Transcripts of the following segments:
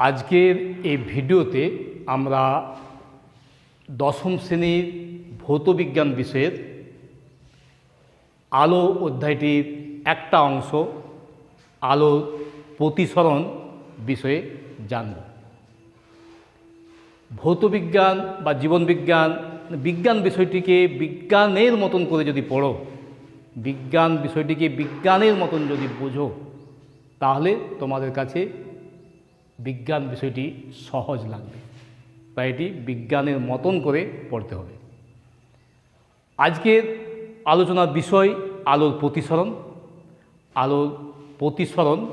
আজকের এই ভিডিওতে আমরা দশম শ্রেণির ভৌতবিজ্ঞান বিষয়ের আলো অধ্যায়টির একটা অংশ আলো প্রতিসরণ বিষয়ে জানব। ভৌতবিজ্ঞান বা জীবনবিজ্ঞান, বিজ্ঞান বিষয়টিকে বিজ্ঞানের মতন করে যদি পড়ো, বিজ্ঞান বিষয়টিকে বিজ্ঞানের মতন যদি বোঝো, তাহলে তোমাদের কাছে বিজ্ঞান বিষয়টি সহজ লাগবে। তাই এটি বিজ্ঞানের মতন করে পড়তে হবে। আজকের আলোচনার বিষয় আলোর প্রতিসরণ। আলোর প্রতিসরণ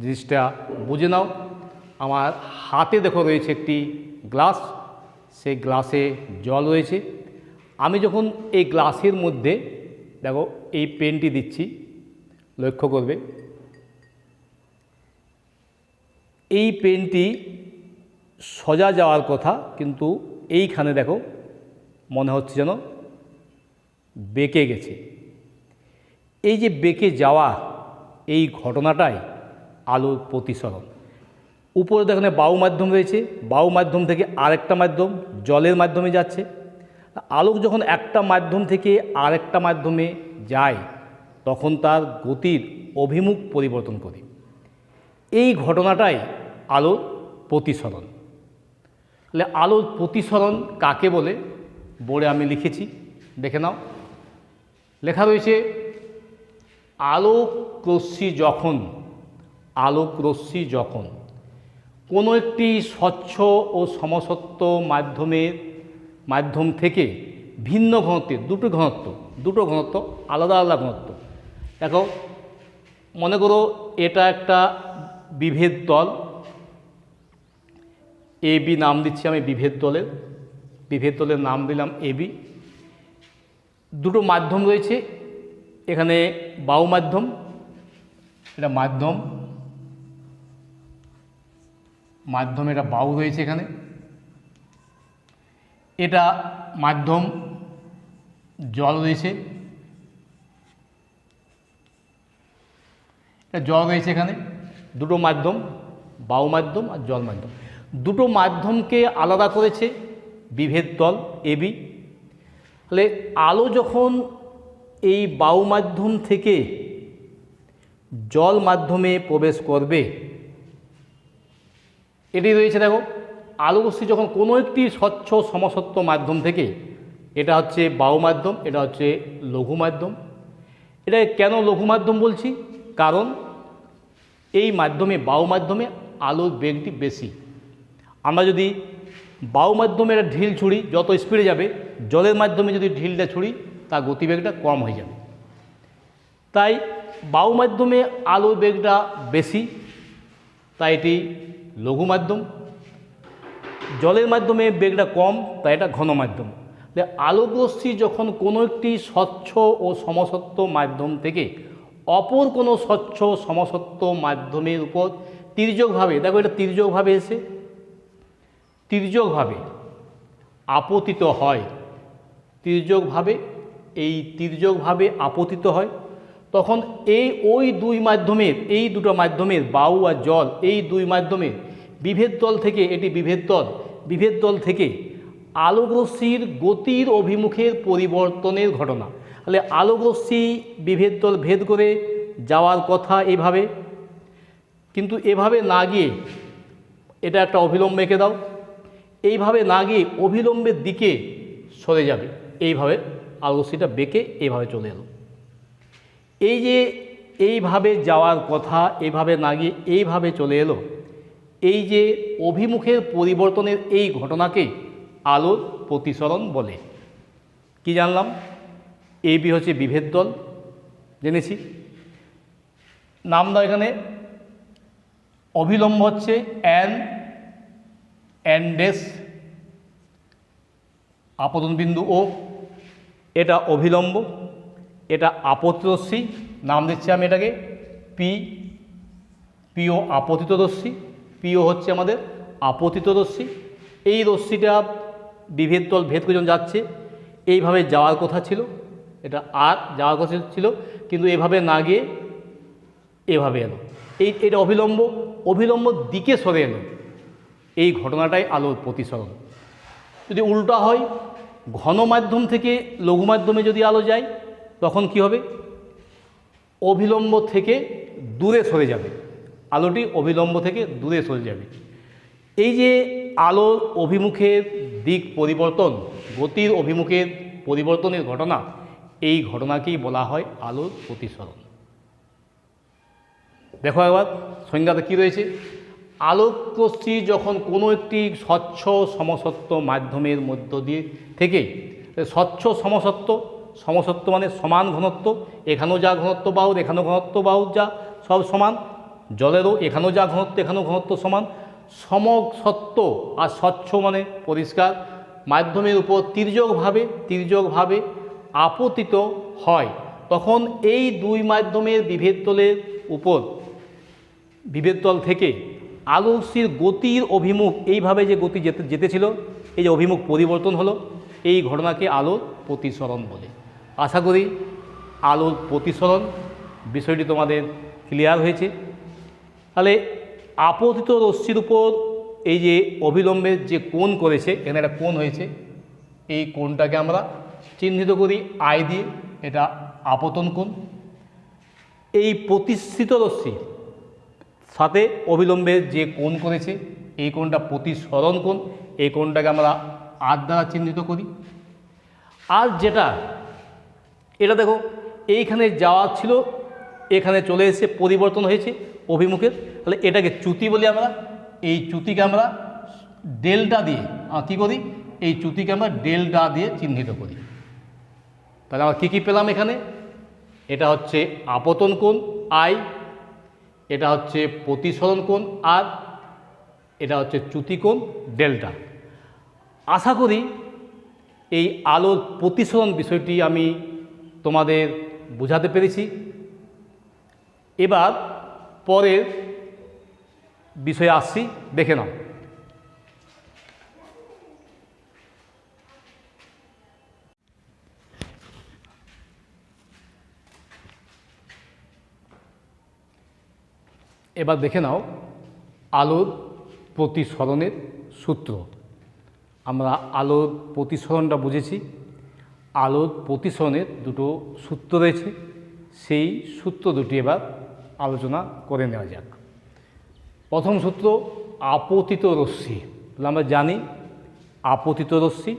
জিনিসটা বুঝে নাও। আমার হাতে দেখো রয়েছে একটি গ্লাস। সেই গ্লাসে জল রয়েছে। আমি যখন এই গ্লাসের মধ্যে দেখো এই পেনটি দিচ্ছি, লক্ষ্য করবে এই পেনটি সজা যাওয়ার কথা, কিন্তু এইখানে দেখো মনে হচ্ছে যেন বেঁকে গেছে। এই যে বেঁকে যাওয়া এই ঘটনাটাই আলোর প্রতিসরণ। উপরে দেখেন বায়ু মাধ্যম রয়েছে। বায়ু মাধ্যম থেকে আরেকটা মাধ্যম জলের মাধ্যমে যাচ্ছে। আলোক যখন একটা মাধ্যম থেকে আরেকটা মাধ্যমে যায়, তখন তার গতির অভিমুখ পরিবর্তন করে। এই ঘটনাটাই আলোর প্রতিসরণ। তাহলে আলোর প্রতিসরণ কাকে বলে? বোর্ডে আমি লিখেছি, দেখে নাও। লেখা রয়েছে আলোক রশ্মি যখন আলোক রশ্মি যখন কোনো একটি স্বচ্ছ ও সমসত্ব মাধ্যমের, মাধ্যম থেকে ভিন্ন ঘনত্বের দুটো ঘনত্ব দুটো ঘনত্ব, আলাদা আলাদা ঘনত্ব। দেখো, মনে করো এটা একটা বিভেদ দল এ বি নাম দিচ্ছি আমি বিভেদ দলের। বিভেদ দলের নাম দিলাম এ বি দুটো মাধ্যম রয়েছে। এখানে বাউ মাধ্যম, এটা মাধ্যম। মাধ্যম, এটা বাউ রয়েছে এখানে। এটা মাধ্যম, জল রয়েছে। এটা জল রয়েছে এখানে। দুটো মাধ্যম বাউ মাধ্যম আর জল মাধ্যম। দুটো মাধ্যমকে আলাদা করেছে, বিভেদ দল এবি তাহলে আলো যখন এই বায়ু মাধ্যম থেকে জল মাধ্যমে প্রবেশ করবে, এটি রয়েছে দেখো আলোকশ্রী যখন কোনো একটি স্বচ্ছ সমসত্ব মাধ্যম থেকে, এটা হচ্ছে বায়ু মাধ্যম, এটা হচ্ছে লঘু মাধ্যম। এটা কেন লঘু মাধ্যম বলছি? কারণ এই মাধ্যমে বায়ু মাধ্যমে আলোর বেগটি বেশি। আমরা যদি বায়ু মাধ্যমে একটা ঢিল ছুড়ি, যত স্পিডে যাবে, জলের মাধ্যমে যদি ঢিলটা ছুড়ি, তার গতিবেগটা কম হয়ে যাবে। তাই বায়ু মাধ্যমে আলোর বেগটা বেশি, তাই এটি লঘু মাধ্যম। জলের মাধ্যমে বেগটা কম, তাই এটা ঘন মাধ্যম। আলোকরশ্মি যখন কোনো একটি স্বচ্ছ ও সমসত্ব মাধ্যম থেকে অপর কোনো স্বচ্ছ সমসত্ব মাধ্যমের উপর তির্যকভাবে দেখো এটা তির্যকভাবে এসে তির্যকভাবে আপতিত হয়। তির্যকভাবে, এই তির্যকভাবে আপতিত হয়। তখন এই ওই দুই মাধ্যমের, এই দুটো মাধ্যমের বাউ আর জল, এই দুই মাধ্যমের বিভেদ দল থেকে এটি বিভেদ দল বিভেদ দল থেকে আলোকরশ্মির গতির অভিমুখের পরিবর্তনের ঘটনা। তাহলে আলোকরশ্মি বিভেদ দল ভেদ করে যাওয়ার কথা এভাবে। কিন্তু এভাবে না গিয়ে এটা একটা অবিলম্ব এঁকে দাও। এইভাবে না গিয়ে অবিলম্বের দিকে সরে যাবে। এইভাবে আলোকরশ্মিটা বেঁকে এইভাবে চলে এলো। এই যে এইভাবে যাওয়ার কথা, এইভাবে না গিয়ে এইভাবে চলে এলো, এই যে অভিমুখের পরিবর্তনের এই ঘটনাকে আলোর প্রতিসরণ বলে। কি জানলাম? এ, বি হচ্ছে বিভেদ দল, জেনেছি। নাম দাও এখানে। অবিলম্ব হচ্ছে অ্যান অ্যান্ডেস আপতন বিন্দু ও এটা অভিলম্ব, এটা আপতিরশ্মি নাম দিচ্ছি আমি এটাকে পি পিও আপতিত রশ্মি পিও হচ্ছে আমাদের আপতিত রশ্মি এই রশ্মিটা বিভেদ তল ভেদ যখন যাচ্ছে, এইভাবে যাওয়ার কথা ছিল, এটা আর যাওয়ার কথা ছিল, কিন্তু এভাবে না গিয়ে এভাবে এলো। এই, এটা অবিলম্ব অবিলম্ব দিকে সরে এলো। এই ঘটনাটাই আলোর প্রতিসরণ। যদি উল্টা হয়, ঘন মাধ্যম থেকে লঘু মাধ্যমে যদি আলো যায়, তখন কি হবে? অভিলম্ব থেকে দূরে সরে যাবে। আলোটি অভিলম্ব থেকে দূরে সরে যাবে। এই যে আলোর অভিমুখের দিক পরিবর্তন, গতির অভিমুখের পরিবর্তনের ঘটনা, এই ঘটনাকেই বলা হয় আলোর প্রতিসরণ। দেখো একবার, সংজ্ঞাতে কী রয়েছে? আলোকরশ্মি যখন কোনো একটি স্বচ্ছ সমসত্ব মাধ্যমের মধ্য দিয়ে থেকে স্বচ্ছ সমসত্ব সমসত্ব মানে সমান ঘনত্ব, এখানেও যা ঘনত্ব বাহুর, এখানেও ঘনত্ব বাহুর যা সব সমান, জলেরও এখানেও যা ঘনত্ব, এখানেও ঘনত্ব সমান, সমসত্ব আর স্বচ্ছ মানে পরিষ্কার, মাধ্যমের উপর তির্যকভাবে তির্যকভাবে আপতিত হয়, তখন এই দুই মাধ্যমের বিভেদ তলের উপর, বিভেদ তল থেকে আলোকশির গতির অভিমুখ, এইভাবে যে গতি যেতে, যেতেছিল, এই যে অভিমুখ পরিবর্তন হলো, এই ঘটনাকে আলোর প্রতিসরণ বলে। আশা করি আলোর প্রতিসরণ বিষয়টি তোমাদের ক্লিয়ার হয়েছে। তাহলে আপতিত রশ্মির উপর এই যে অবিলম্বের যে কোণ করেছে, এখানে একটা কোণ হয়েছে, এই কোণটাকে আমরা চিহ্নিত করি আই দিয়ে, এটা আপতন কোণ। এই প্রতিষ্ঠিত রশ্মি সাথে অবিলম্বের যে কোণ করেছে, এই কোণটা প্রতিসরণ কোণ, এই কোণটাকে আমরা আর দ্বারা চিহ্নিত করি। আর যেটা, এটা দেখো, এইখানে যাওয়া ছিল, এখানে চলে এসে পরিবর্তন হয়েছে অভিমুখের। তাহলে এটাকে চ্যুতি বলি আমরা। এই চ্যুতিকে আমরা ডেল্টা দিয়ে কী করি? এই চ্যুতিকে আমরা ডেল্টা দিয়ে চিহ্নিত করি। তাহলে আমরা কী কী পেলাম এখানে? এটা হচ্ছে আপতন কোণ, আই এটা হচ্ছে প্রতিসরণ কোণ আর এটা হচ্ছে চ্যুতিকোণ ডেল্টা। আশা করি এই আলোর প্রতিসরণ বিষয়টি আমি তোমাদের বোঝাতে পেরেছি। এবার পরের বিষয়ে আসছি, দেখে নাও। এবার দেখে নাও আলোর প্রতিসরণের সূত্র। আমরা আলোর প্রতিসরণটা বুঝেছি। আলোর প্রতিসরণের দুটো সূত্র রয়েছে। সেই সূত্র দুটি এবার আলোচনা করে নেওয়া যাক। প্রথম সূত্র, আপতিত রশ্মি। আমরা জানি আপতিত রশ্মি।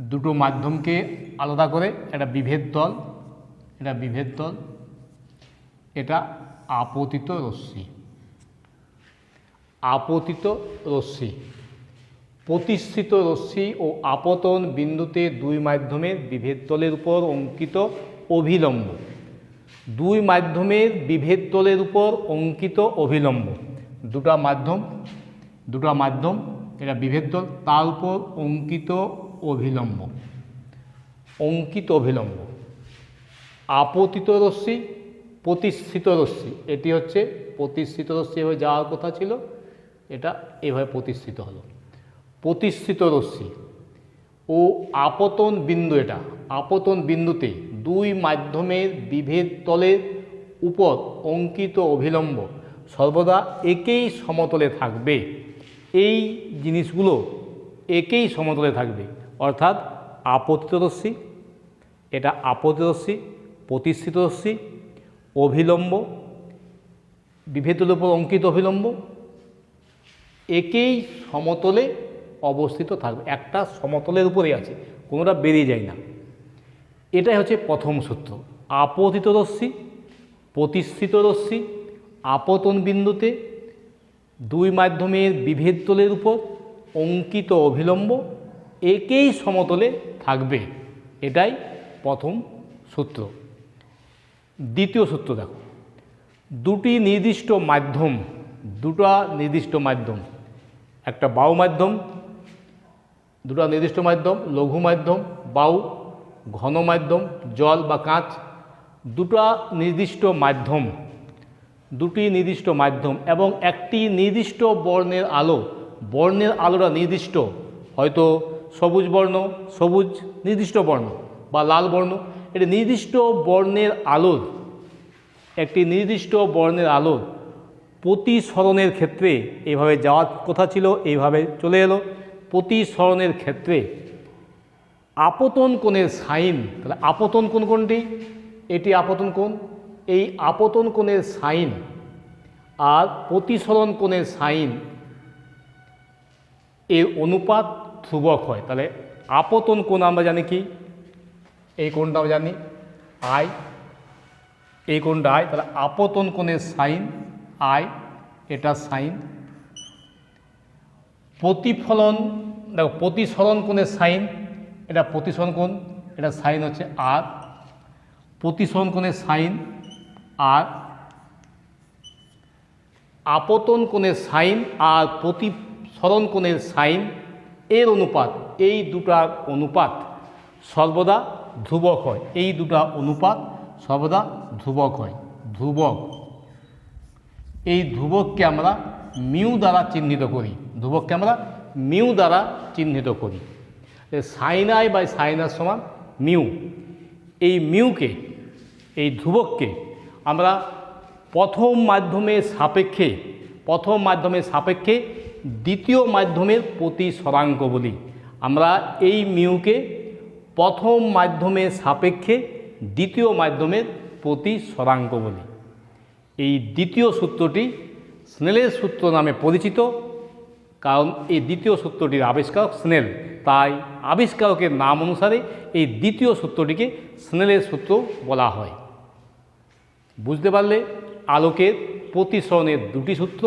দুটো মাধ্যমকে আলাদা করে, একটা বিভেদ দল এটা বিভেদ দল। এটা আপতিত রশ্মি। আপতিত রশ্মি। প্রতিষ্ঠিত রশ্মি ও আপতন বিন্দুতে দুই মাধ্যমের বিভেদ তলের উপর অঙ্কিত অভিলম্ব। দুই মাধ্যমের বিভেদ তলের উপর অঙ্কিত অভিলম্ব। দুটা মাধ্যম দুটা মাধ্যম, এটা বিভেদ তল, তার উপর অঙ্কিত অভিলম্ব। অঙ্কিত অভিলম্ব। আপতিত রশ্মি প্রতিষ্ঠিত রশ্মি এটি হচ্ছে প্রতিষ্ঠিত রশ্মি এভাবে যাওয়ার কথা ছিল, এটা এভাবে প্রতিষ্ঠিত হলো। প্রতিষ্ঠিত রশ্মি ও আপতন বিন্দু এটা, আপতন বিন্দুতে দুই মাধ্যমের বিভেদ তলের উপর অঙ্কিত অভিলম্ব সর্বদা একেই সমতলে থাকবে। এই জিনিসগুলো একেই সমতলে থাকবে। অর্থাৎ আপতিত রশ্মি এটা আপতিত রশ্মি প্রতিষ্ঠিত রশ্মি অভিলম্ব বিভেদের উপর অঙ্কিত অভিলম্ব, একেই সমতলে অবস্থিত থাকবে। একটা সমতলের উপরেই আছে, কোনোটা বেরিয়ে যায় না। এটাই হচ্ছে প্রথম সূত্র। আপতিত রশ্মি প্রতিষ্ঠিত রশ্মি আপতন বিন্দুতে দুই মাধ্যমের বিভেদ তলের উপর অঙ্কিত অভিলম্ব একেই সমতলে থাকবে। এটাই প্রথম সূত্র। দ্বিতীয় সূত্র দেখো। দুটি নির্দিষ্ট মাধ্যম, দুটা নির্দিষ্ট মাধ্যম, একটা বাউ মাধ্যম, দুটো নির্দিষ্ট মাধ্যম, লঘু মাধ্যম বাউ ঘন মাধ্যম, জল বা কাঁচ, দুটো নির্দিষ্ট মাধ্যম, দুটি নির্দিষ্ট মাধ্যম এবং একটি নির্দিষ্ট বর্ণের আলো, বর্ণের আলোটা নির্দিষ্ট, হয়তো সবুজ বর্ণ, সবুজ নির্দিষ্ট বর্ণ বা লাল বর্ণ এটি নির্দিষ্ট বর্ণের আলোর একটি নির্দিষ্ট বর্ণের আলোর প্রতিসরণের ক্ষেত্রে এইভাবে যাওয়ার কথা ছিল, এইভাবে চলে এলো। প্রতিসরণের ক্ষেত্রে আপতন কোণের সাইন, তাহলে আপতন কোণ কোনটি? এটি আপতন কোণ, এই আপতন কোণের সাইন আর প্রতিসরণ কোণের সাইন এর অনুপাত ধ্রুবক হয়। তাহলে আপতন কোণ আমরা জানি কি? এই আমরা জানি? আই এই কোণটা আয় তাহলে আপতন কোণের সাইন আই এটা সাইন। প্রতিফলন, দেখো, প্রতিসরণ কোণের সাইন, এটা প্রতিসরণ কোণ, এটা সাইন হচ্ছে আর প্রতিসরণ কোণের সাইন আর আপতন কোণের সাইন আর প্রতিসরণ কোণের সাইন এর অনুপাত, এই দুটার অনুপাত সর্বদা ধ্রুবক হয়। এই দুটা অনুপাত সর্বদা ধ্রুবক হয়। ধ্রুবক। এই ধ্রুবককে আমরা মিউ দ্বারা চিহ্নিত করি। ধ্রুবককে আমরা মিউ দ্বারা চিহ্নিত করি। সাইনাই বাই সাইনার সমান মিউ। এই মিউকে, এই ধ্রুবককে আমরা প্রথম মাধ্যমের সাপেক্ষে, প্রথম মাধ্যমের সাপেক্ষে দ্বিতীয় মাধ্যমের প্রতি সরাঙ্ক বলি। আমরা এই মিউকে প্রথম মাধ্যমের সাপেক্ষে দ্বিতীয় মাধ্যমের প্রতি সরাঙ্ক বলি। এই দ্বিতীয় সূত্রটি স্নেলের সূত্র নামে পরিচিত, কারণ এই দ্বিতীয় সূত্রটির আবিষ্কারক স্নেল। তাই আবিষ্কারকের নাম অনুসারে এই দ্বিতীয় সূত্রটিকে স্নেলের সূত্র বলা হয়। বুঝতে পারলে আলোকের প্রতিসরণের দুটি সূত্র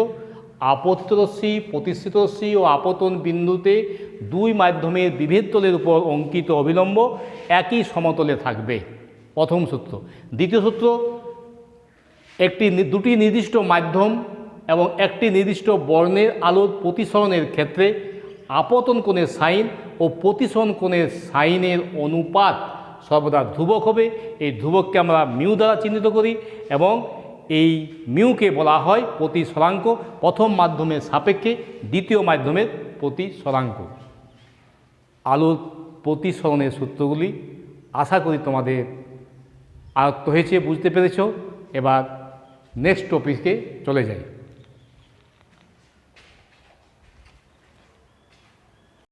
আপতিত রশ্মি প্রতিষ্ঠিত রশ্মি ও আপতন বিন্দুতে দুই মাধ্যমের বিভেদ তলের উপর অঙ্কিত অবিলম্ব একই সমতলে থাকবে। প্রথম সূত্র। দ্বিতীয় সূত্র, একটি দুটি নির্দিষ্ট মাধ্যম এবং একটি নির্দিষ্ট বর্ণের আলোর প্রতিসরণের ক্ষেত্রে আপতন কোণের সাইন ও প্রতিসরণ কোণের সাইনের অনুপাত সর্বদা ধ্রুবক হবে। এই ধ্রুবককে আমরা মিউ দ্বারা চিহ্নিত করি এবং এই মিউকে বলা হয় প্রতি প্রতিসরাঙ্ক প্রথম মাধ্যমের সাপেক্ষে দ্বিতীয় মাধ্যমের প্রতি প্রতিসরাঙ্ক আলোর প্রতিসরণের সূত্রগুলি আশা করি তোমাদের আয়ত্ত হয়েছে, বুঝতে পেরেছ। এবার নেক্সট টপিকে চলে যাই।